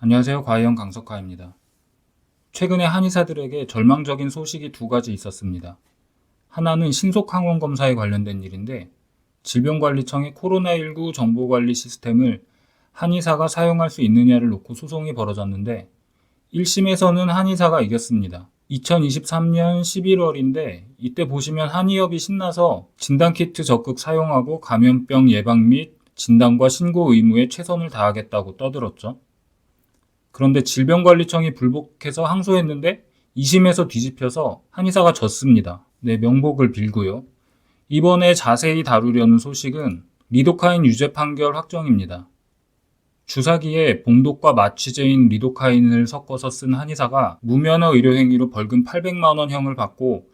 안녕하세요. 과이형 강석화입니다. 최근에 한의사들에게 절망적인 소식이 두 가지 있었습니다. 하나는 신속항원 검사에 관련된 일인데 질병관리청의 코로나19 정보관리 시스템을 한의사가 사용할 수 있느냐를 놓고 소송이 벌어졌는데 1심에서는 한의사가 이겼습니다. 2023년 11월인데 이때 보시면 한의협이 신나서 진단키트 적극 사용하고 감염병 예방 및 진단과 신고 의무에 최선을 다하겠다고 떠들었죠. 그런데 질병관리청이 불복해서 항소했는데 2심에서 뒤집혀서 한의사가 졌습니다. 네, 명복을 빌고요. 이번에 자세히 다루려는 소식은 리도카인 유죄 판결 확정입니다. 주사기에 봉독과 마취제인 리도카인을 섞어서 쓴 한의사가 무면허 의료행위로 벌금 800만원 형을 받고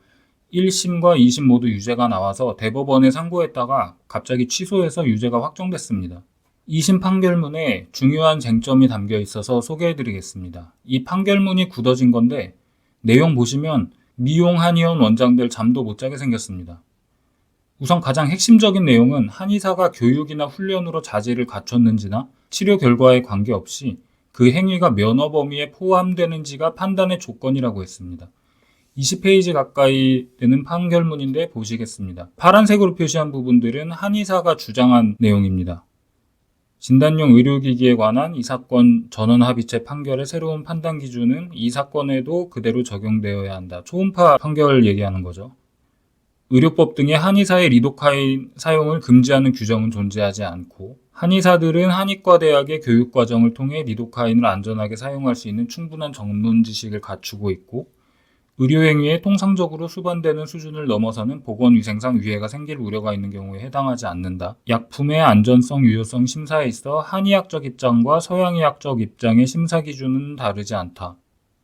1심과 2심 모두 유죄가 나와서 대법원에 상고했다가 갑자기 취소해서 유죄가 확정됐습니다. 2심 판결문에 중요한 쟁점이 담겨 있어서 소개해 드리겠습니다. 이 판결문이 굳어진 건데 내용 보시면 미용 한의원 원장들 잠도 못 자게 생겼습니다. 우선 가장 핵심적인 내용은 한의사가 교육이나 훈련으로 자질을 갖췄는지나 치료 결과에 관계없이 그 행위가 면허 범위에 포함되는지가 판단의 조건이라고 했습니다. 20페이지 가까이 되는 판결문인데 보시겠습니다. 파란색으로 표시한 부분들은 한의사가 주장한 내용입니다. 진단용 의료기기에 관한 이 사건 전원 합의체 판결의 새로운 판단 기준은 이 사건에도 그대로 적용되어야 한다. 초음파 판결 얘기하는 거죠. 의료법 등의 한의사의 리도카인 사용을 금지하는 규정은 존재하지 않고 한의사들은 한의과 대학의 교육 과정을 통해 리도카인을 안전하게 사용할 수 있는 충분한 전문 지식을 갖추고 있고 의료행위에 통상적으로 수반되는 수준을 넘어서는 보건위생상 위해가 생길 우려가 있는 경우에 해당하지 않는다. 약품의 안전성, 유효성 심사에 있어 한의학적 입장과 서양의학적 입장의 심사 기준은 다르지 않다.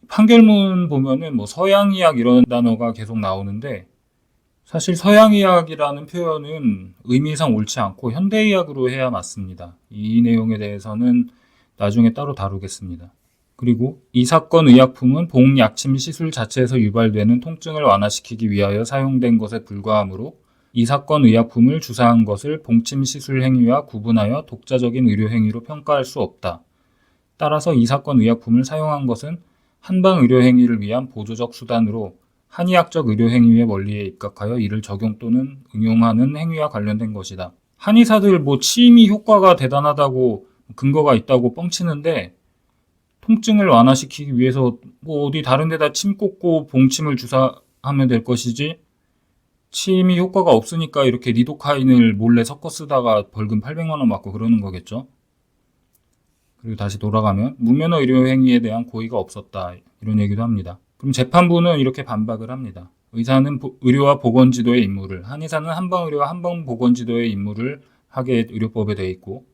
판결문 보면은 뭐 서양의학 이런 단어가 계속 나오는데 사실 서양의학이라는 표현은 의미상 옳지 않고 현대의학으로 해야 맞습니다. 이 내용에 대해서는 나중에 따로 다루겠습니다. 그리고 이 사건 의약품은 봉약침 시술 자체에서 유발되는 통증을 완화시키기 위하여 사용된 것에 불과하므로 이 사건 의약품을 주사한 것을 봉침 시술 행위와 구분하여 독자적인 의료 행위로 평가할 수 없다. 따라서 이 사건 의약품을 사용한 것은 한방 의료 행위를 위한 보조적 수단으로 한의학적 의료 행위의 원리에 입각하여 이를 적용 또는 응용하는 행위와 관련된 것이다. 한의사들 뭐 치임이 효과가 대단하다고 근거가 있다고 뻥치는데 통증을 완화시키기 위해서 뭐 어디 다른 데다 침 꽂고 봉침을 주사하면 될 것이지 침이 효과가 없으니까 이렇게 리도카인을 몰래 섞어 쓰다가 벌금 800만 원 받고 그러는 거겠죠. 그리고 다시 돌아가면 무면허 의료 행위에 대한 고의가 없었다 이런 얘기도 합니다. 그럼 재판부는 이렇게 반박을 합니다. 의사는 보- 의료와 보건지도의 임무를 한의사는 한방의료와 한방보건지도의 임무를 하게 의료법에 돼 있고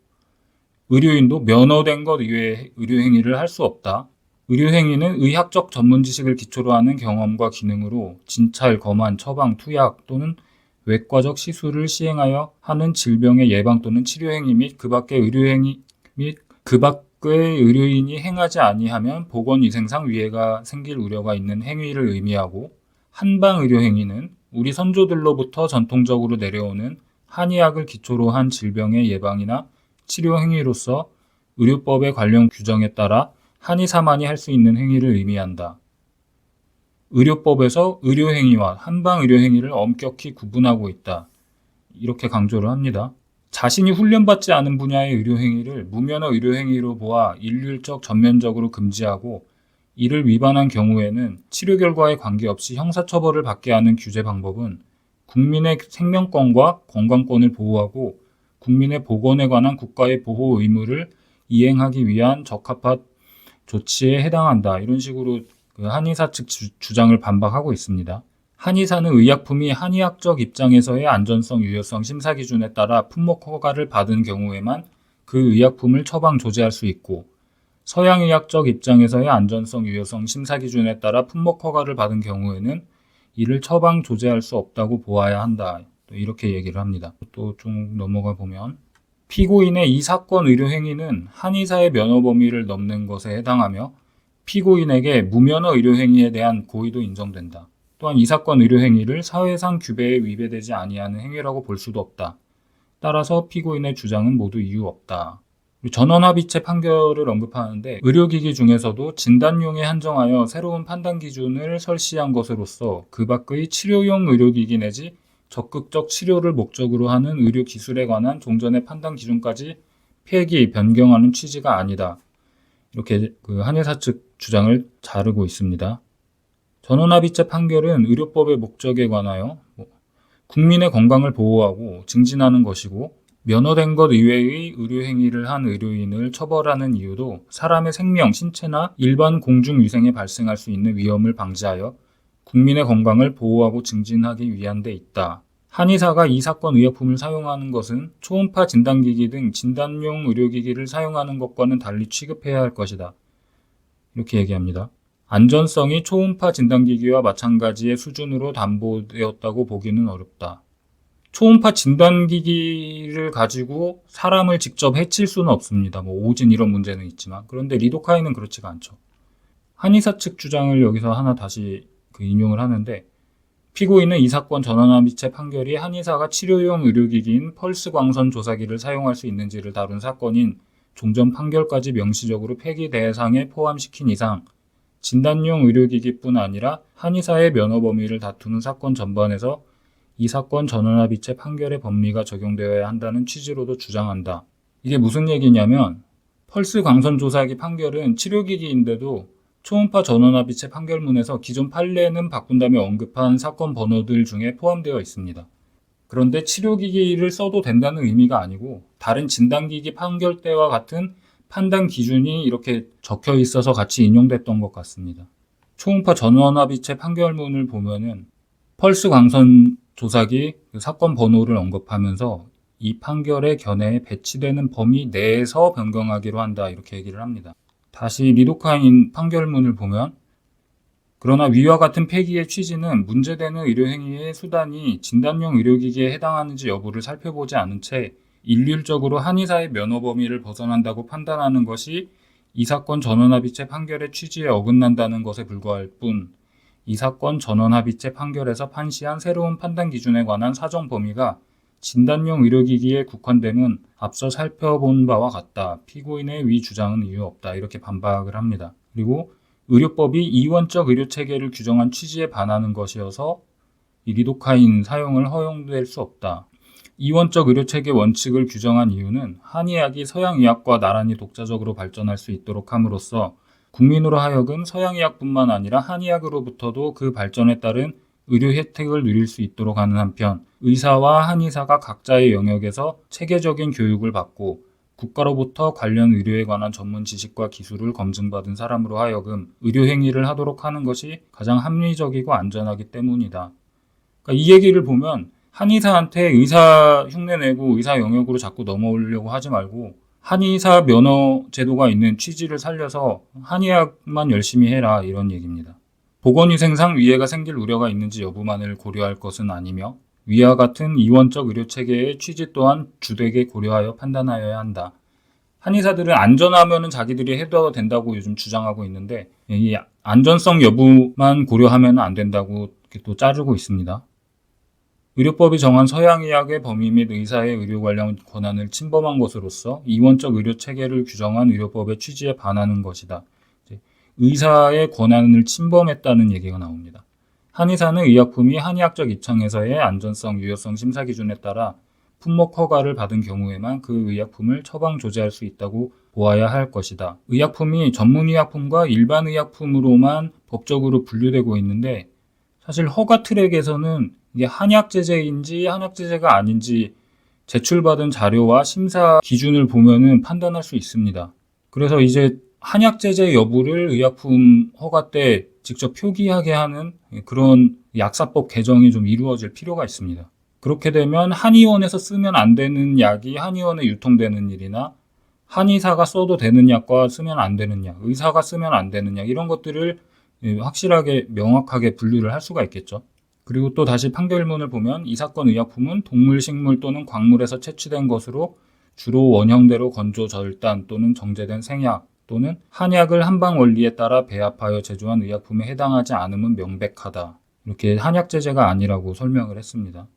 의료인도 면허된 것 이외의 의료행위를 할 수 없다. 의료행위는 의학적 전문 지식을 기초로 하는 경험과 기능으로 진찰, 검안, 처방, 투약 또는 외과적 시술을 시행하여 하는 질병의 예방 또는 치료행위 및 그 밖의 의료행위 및 그 밖의 의료인이 행하지 아니하면 보건위생상 위해가 생길 우려가 있는 행위를 의미하고 한방 의료행위는 우리 선조들로부터 전통적으로 내려오는 한의학을 기초로 한 질병의 예방이나 치료 행위로서 의료법의 관련 규정에 따라 한의사만이 할 수 있는 행위를 의미한다. 의료법에서 의료행위와 한방의료행위를 엄격히 구분하고 있다. 이렇게 강조를 합니다. 자신이 훈련받지 않은 분야의 의료행위를 무면허 의료행위로 보아 일률적 전면적으로 금지하고 이를 위반한 경우에는 치료 결과에 관계없이 형사처벌을 받게 하는 규제 방법은 국민의 생명권과 건강권을 보호하고 국민의 보건에 관한 국가의 보호 의무를 이행하기 위한 적합한 조치에 해당한다. 이런 식으로 그 한의사 측 주, 주장을 반박하고 있습니다. 한의사는 의약품이 한의학적 입장에서의 안전성, 유효성 심사 기준에 따라 품목 허가를 받은 경우에만 그 의약품을 처방 조제할 수 있고 서양의학적 입장에서의 안전성, 유효성 심사 기준에 따라 품목 허가를 받은 경우에는 이를 처방 조제할 수 없다고 보아야 한다. 또 이렇게 얘기를 합니다. 또 좀 넘어가 보면 피고인의 이 사건 의료 행위는 한의사의 면허 범위를 넘는 것에 해당하며 피고인에게 무면허 의료 행위에 대한 고의도 인정된다. 또한 이 사건 의료 행위를 사회상 규배에 위배되지 아니하는 행위라고 볼 수도 없다. 따라서 피고인의 주장은 모두 이유 없다. 전원합의체 판결을 언급하는데 의료기기 중에서도 진단용에 한정하여 새로운 판단 기준을 설치한 것으로서 그 밖의 치료용 의료기기 내지 적극적 치료를 목적으로 하는 의료 기술에 관한 종전의 판단 기준까지 폐기, 변경하는 취지가 아니다. 이렇게 그 한의사 측 주장을 자르고 있습니다. 전원합의체 판결은 의료법의 목적에 관하여 뭐 국민의 건강을 보호하고 증진하는 것이고 면허된 것 이외의 의료 행위를 한 의료인을 처벌하는 이유도 사람의 생명, 신체나 일반 공중 위생에 발생할 수 있는 위험을 방지하여 국민의 건강을 보호하고 증진하기 위한 데 있다. 한의사가 이 사건 의약품을 사용하는 것은 초음파 진단기기 등 진단용 의료기기를 사용하는 것과는 달리 취급해야 할 것이다. 이렇게 얘기합니다. 안전성이 초음파 진단기기와 마찬가지의 수준으로 담보되었다고 보기는 어렵다. 초음파 진단기기를 가지고 사람을 직접 해칠 수는 없습니다. 뭐 오진 이런 문제는 있지만 그런데 리도카인은 그렇지가 않죠. 한의사 측 주장을 여기서 하나 다시 그 인용을 하는데 피고인은 이 사건 전원합의체 판결이 한의사가 치료용 의료기기인 펄스 광선 조사기를 사용할 수 있는지를 다룬 사건인 종전 판결까지 명시적으로 폐기 대상에 포함시킨 이상 진단용 의료기기뿐 아니라 한의사의 면허 범위를 다투는 사건 전반에서 이 사건 전원합의체 판결의 법리가 적용되어야 한다는 취지로도 주장한다. 이게 무슨 얘기냐면 펄스 광선 조사기 판결은 치료기기인데도 초음파 전원합의체 판결문에서 기존 판례는 바꾼 다음에 언급한 사건 번호들 중에 포함되어 있습니다. 그런데 치료기기를 써도 된다는 의미가 아니고 다른 진단기기 판결 때와 같은 판단 기준이 이렇게 적혀 있어서 같이 인용됐던 것 같습니다. 초음파 전원합의체 판결문을 보면은 펄스 광선 조사기 그 사건 번호를 언급하면서 이 판결의 견해에 배치되는 범위 내에서 변경하기로 한다 이렇게 얘기를 합니다. 다시 리도카인 판결문을 보면 그러나 위와 같은 폐기의 취지는 문제되는 의료행위의 수단이 진단용 의료기기에 해당하는지 여부를 살펴보지 않은 채 일률적으로 한의사의 면허 범위를 벗어난다고 판단하는 것이 이 사건 전원합의체 판결의 취지에 어긋난다는 것에 불과할 뿐, 이 사건 전원합의체 판결에서 판시한 새로운 판단 기준에 관한 사정 범위가 진단용 의료기기에 국한됨은 앞서 살펴본 바와 같다. 피고인의 위 주장은 이유 없다. 이렇게 반박을 합니다. 그리고 의료법이 이원적 의료 체계를 규정한 취지에 반하는 것이어서 이 리도카인 사용을 허용될 수 없다. 이원적 의료 체계 원칙을 규정한 이유는 한의학이 서양의학과 나란히 독자적으로 발전할 수 있도록 함으로써 국민으로 하여금 서양의학뿐만 아니라 한의학으로부터도 그 발전에 따른 의료 혜택을 누릴 수 있도록 하는 한편 의사와 한의사가 각자의 영역에서 체계적인 교육을 받고 국가로부터 관련 의료에 관한 전문 지식과 기술을 검증받은 사람으로 하여금 의료 행위를 하도록 하는 것이 가장 합리적이고 안전하기 때문이다. 그러니까 이 얘기를 보면 한의사한테 의사 흉내 내고 의사 영역으로 자꾸 넘어오려고 하지 말고 한의사 면허 제도가 있는 취지를 살려서 한의학만 열심히 해라 이런 얘기입니다. 보건위생상 위해가 생길 우려가 있는지 여부만을 고려할 것은 아니며 위와 같은 이원적 의료 체계의 취지 또한 주되게 고려하여 판단하여야 한다. 한의사들은 안전하면은 자기들이 해도 된다고 요즘 주장하고 있는데 이 안전성 여부만 고려하면 안 된다고 또 자르고 있습니다. 의료법이 정한 서양의학의 범위 및 의사의 의료 관련 권한을 침범한 것으로서 이원적 의료 체계를 규정한 의료법의 취지에 반하는 것이다. 의사의 권한을 침범했다는 얘기가 나옵니다. 한의사는 의약품이 한의학적 입장에서의 안전성, 유효성 심사 기준에 따라 품목 허가를 받은 경우에만 그 의약품을 처방 조제할 수 있다고 보아야 할 것이다. 의약품이 전문의약품과 일반 의약품으로만 법적으로 분류되고 있는데 사실 허가 트랙에서는 이게 한약 제제인지 한약 제제가 아닌지 제출받은 자료와 심사 기준을 보면은 판단할 수 있습니다. 그래서 이제 한약 제제 여부를 의약품 허가 때 직접 표기하게 하는 그런 약사법 개정이 좀 이루어질 필요가 있습니다. 그렇게 되면 한의원에서 쓰면 안 되는 약이 한의원에 유통되는 일이나 한의사가 써도 되는 약과 쓰면 안 되는 약, 의사가 쓰면 안 되는 약 이런 것들을 확실하게 명확하게 분류를 할 수가 있겠죠. 그리고 또 다시 판결문을 보면 이 사건 의약품은 동물, 식물 또는 광물에서 채취된 것으로 주로 원형대로 건조, 절단 또는 정제된 생약 또는 한약을 한방 원리에 따라 배합하여 제조한 의약품에 해당하지 않음은 명백하다. 이렇게 한약 제제가 아니라고 설명을 했습니다.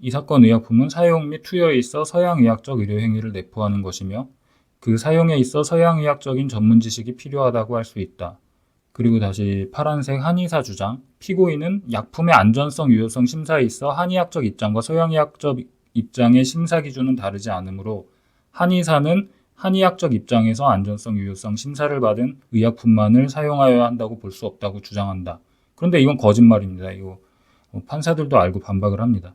이 사건 의약품은 사용 및 투여에 있어 서양 의학적 의료 행위를 내포하는 것이며 그 사용에 있어 서양 의학적인 전문 지식이 필요하다고 할 수 있다. 그리고 다시 파란색 한의사 주장. 피고인은 약품의 안전성, 유효성 심사에 있어 한의학적 입장과 서양의학적 입장의 심사 기준은 다르지 않으므로 한의사는 한의학적 입장에서 안전성, 유효성 심사를 받은 의약품만을 사용하여야 한다고 볼 수 없다고 주장한다. 그런데 이건 거짓말입니다. 이거 판사들도 알고 반박을 합니다.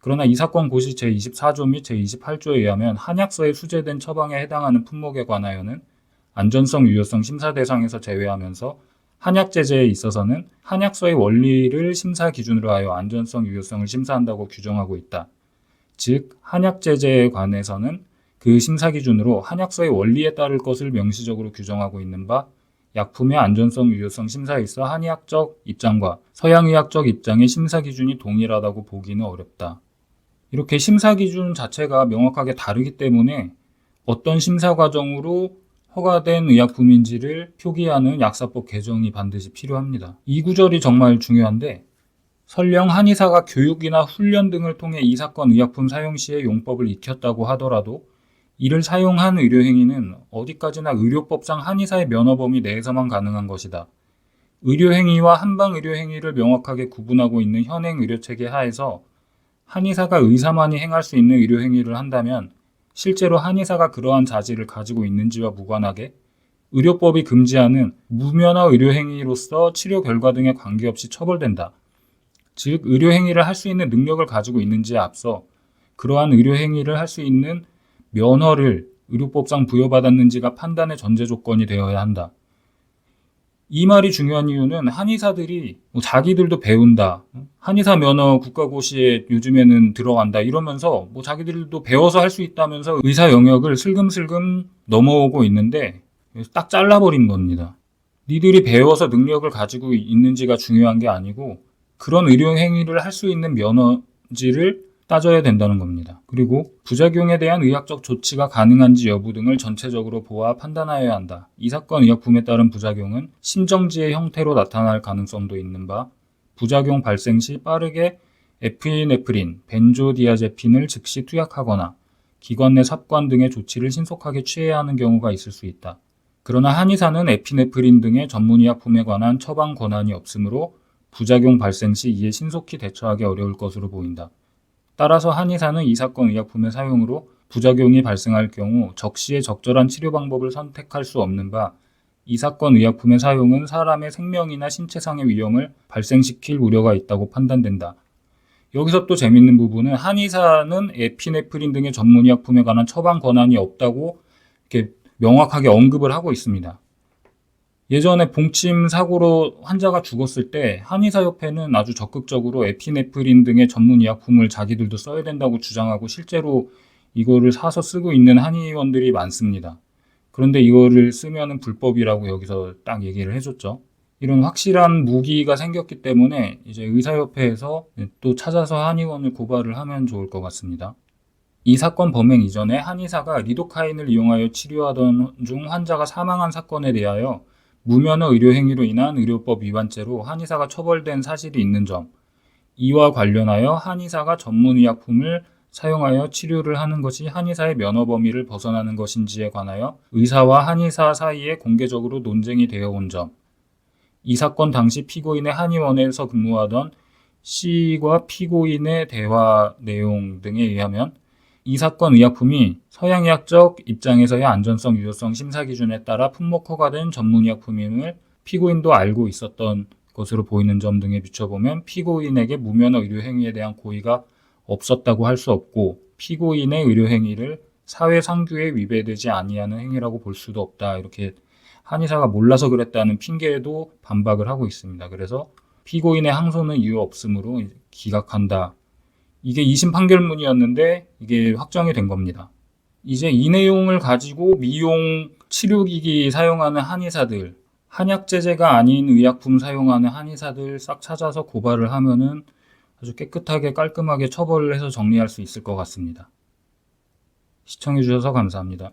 그러나 이 사건 고시 제24조 및 제28조에 의하면 한약서에 수제된 처방에 해당하는 품목에 관하여는 안전성, 유효성 심사 대상에서 제외하면서 한약 제재에 있어서는 한약서의 원리를 심사 기준으로 하여 안전성, 유효성을 심사한다고 규정하고 있다. 즉, 한약 제재에 관해서는 그 심사 기준으로 한약서의 원리에 따를 것을 명시적으로 규정하고 있는 바 약품의 안전성, 유효성 심사에 있어 한의학적 입장과 서양의학적 입장의 심사 기준이 동일하다고 보기는 어렵다. 이렇게 심사 기준 자체가 명확하게 다르기 때문에 어떤 심사 과정으로 허가된 의약품인지를 표기하는 약사법 개정이 반드시 필요합니다. 이 구절이 정말 중요한데 설령 한의사가 교육이나 훈련 등을 통해 이 사건 의약품 사용 시에 용법을 익혔다고 하더라도 이를 사용한 의료행위는 어디까지나 의료법상 한의사의 면허 범위 내에서만 가능한 것이다. 의료행위와 한방의료행위를 명확하게 구분하고 있는 현행 의료체계 하에서 한의사가 의사만이 행할 수 있는 의료행위를 한다면 실제로 한의사가 그러한 자질을 가지고 있는지와 무관하게 의료법이 금지하는 무면허 의료행위로서 치료 결과 등에 관계없이 처벌된다. 즉, 의료행위를 할 수 있는 능력을 가지고 있는지에 앞서 그러한 의료행위를 할 수 있는 면허를 의료법상 부여받았는지가 판단의 전제 조건이 되어야 한다. 이 말이 중요한 이유는 한의사들이 뭐 자기들도 배운다. 한의사 면허 국가고시에 요즘에는 들어간다. 이러면서 뭐 자기들도 배워서 할 수 있다면서 의사 영역을 슬금슬금 넘어오고 있는데 딱 잘라버린 겁니다. 니들이 배워서 능력을 가지고 있는지가 중요한 게 아니고 그런 의료 행위를 할 수 있는 면허지를 따져야 된다는 겁니다. 그리고 부작용에 대한 의학적 조치가 가능한지 여부 등을 전체적으로 보아 판단하여야 한다. 이 사건 의약품에 따른 부작용은 심정지의 형태로 나타날 가능성도 있는 바 부작용 발생 시 빠르게 에피네프린, 벤조디아제핀을 즉시 투약하거나 기관 내 삽관 등의 조치를 신속하게 취해야 하는 경우가 있을 수 있다. 그러나 한의사는 에피네프린 등의 전문의약품에 관한 처방 권한이 없으므로 부작용 발생 시 이에 신속히 대처하기 어려울 것으로 보인다. 따라서 한의사는 이 사건 의약품의 사용으로 부작용이 발생할 경우 적시에 적절한 치료 방법을 선택할 수 없는 바 이 사건 의약품의 사용은 사람의 생명이나 신체상의 위험을 발생시킬 우려가 있다고 판단된다. 여기서 또 재밌는 부분은 한의사는 에피네프린 등의 전문 의약품에 관한 처방 권한이 없다고 이렇게 명확하게 언급을 하고 있습니다. 예전에 봉침 사고로 환자가 죽었을 때 한의사협회는 아주 적극적으로 에피네프린 등의 전문 의약품을 자기들도 써야 된다고 주장하고 실제로 이거를 사서 쓰고 있는 한의원들이 많습니다. 그런데 이거를 쓰면은 불법이라고 여기서 딱 얘기를 해줬죠. 이런 확실한 무기가 생겼기 때문에 이제 의사협회에서 또 찾아서 한의원을 고발을 하면 좋을 것 같습니다. 이 사건 범행 이전에 한의사가 리도카인을 이용하여 치료하던 중 환자가 사망한 사건에 대하여 무면허 의료 행위로 인한 의료법 위반죄로 한의사가 처벌된 사실이 있는 점, 이와 관련하여 한의사가 전문의약품을 사용하여 치료를 하는 것이 한의사의 면허 범위를 벗어나는 것인지에 관하여 의사와 한의사 사이에 공개적으로 논쟁이 되어 온 점, 이 사건 당시 피고인의 한의원에서 근무하던 C과 피고인의 대화 내용 등에 의하면 이 사건 의약품이 서양의학적 입장에서의 안전성, 유효성 심사 기준에 따라 품목 허가된 전문의약품임을 피고인도 알고 있었던 것으로 보이는 점 등에 비춰보면 피고인에게 무면허 의료 행위에 대한 고의가 없었다고 할 수 없고 피고인의 의료 행위를 사회 상규에 위배되지 아니하는 행위라고 볼 수도 없다. 이렇게 한의사가 몰라서 그랬다는 핑계에도 반박을 하고 있습니다. 그래서 피고인의 항소는 이유 없으므로 기각한다. 이게 2심 판결문이었는데 이게 확정이 된 겁니다. 이제 이 내용을 가지고 미용 치료기기 사용하는 한의사들, 한약 제제가 아닌 의약품 사용하는 한의사들 싹 찾아서 고발을 하면은 아주 깨끗하게 깔끔하게 처벌을 해서 정리할 수 있을 것 같습니다. 시청해주셔서 감사합니다.